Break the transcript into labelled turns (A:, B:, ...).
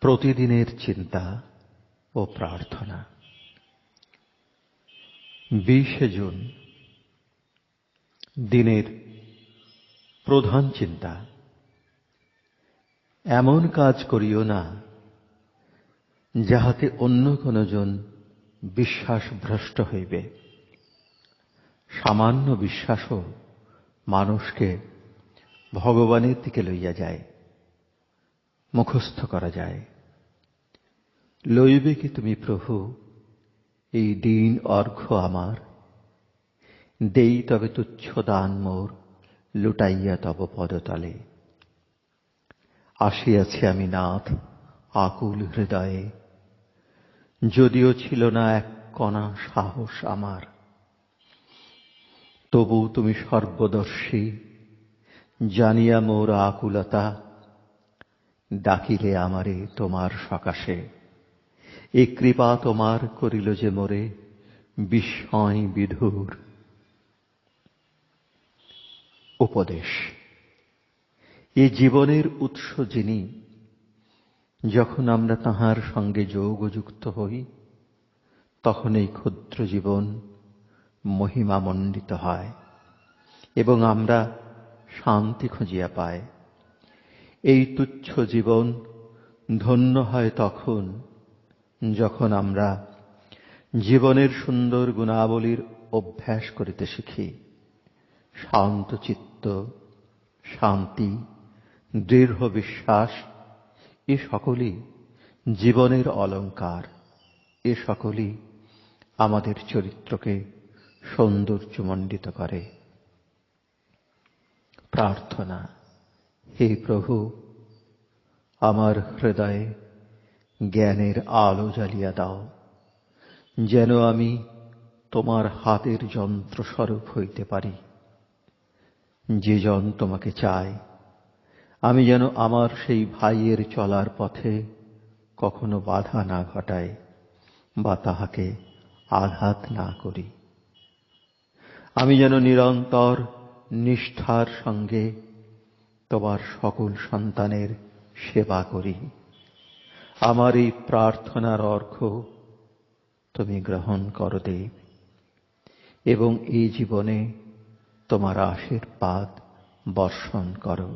A: প্রতিদিনের চিন্তা ও প্রার্থনা। বিশে জুন, দিনের প্রধান চিন্তা। এমন কাজ করিও না যাহাতে অন্য কোন জন বিশ্বাস ভ্রষ্ট হইবে। সামান্য বিশ্বাসও মানুষকে ভগবানের দিকে লইয়া যায়, মুখস্থ করা যায়। লইবে কি তুমি প্রভু? এই দিন অর্ঘ্য আমার। দেই তবে তুচ্ছ দান মোর, লুটাইয়া তব পদতলে। আসিয়াছি আমি নাথ, আকুল হৃদয়ে। যদিও ছিল না এক কণা সাহস আমার। তবু তুমি সর্বদর্শী, জানিয়া মোর আকুলতা। ডাকিলে আমারে তোমার সকাশে। এ কৃপা তোমার করিল যে মোরে, বিস্ময় বিধুর। উপদেশ। এ জীবনের উৎস যিনি, যখন আমরা তাহার সঙ্গে যোগযুক্ত হই, তখন এই ক্ষুদ্র জীবন মহিমামণ্ডিত হয় এবং আমরা শান্তি খুঁজিয়া পাই। এই তুচ্ছ জীবন ধন্য হয় তখন যখন আমরা জীবনের সুন্দর গুণাবলীর অভ্যাস করিতে শিখি, শান্ত চিত্ত, শান্তি, দৃঢ় বিশ্বাস, এ সকলই জীবনের অলঙ্কার, এ সকলই আমাদের চরিত্রকে সৌন্দর্যমণ্ডিত করে। প্রার্থনা, হে প্রভু, আমার হৃদয়ে জ্ঞানের আলো জ্বালিয়া দাও, যেন আমি তোমার হাতের যন্ত্র স্বরূপ হইতে পারি। যে জন তোমাকে চায়, আমি যেন আমার সেই ভাইয়ের চলার পথে কখনো বাধা না ঘটাই বা তাহাকে আঘাত না করি। আমি যেন নিরন্তর নিষ্ঠার সঙ্গে তোমার সকল সন্তানের সেবা করি। আমার এই প্রার্থনার অর্ঘ তুমি গ্রহণ করো দেব, এবং এই জীবনে তোমার আশীর্বাদ বর্ষণ করো।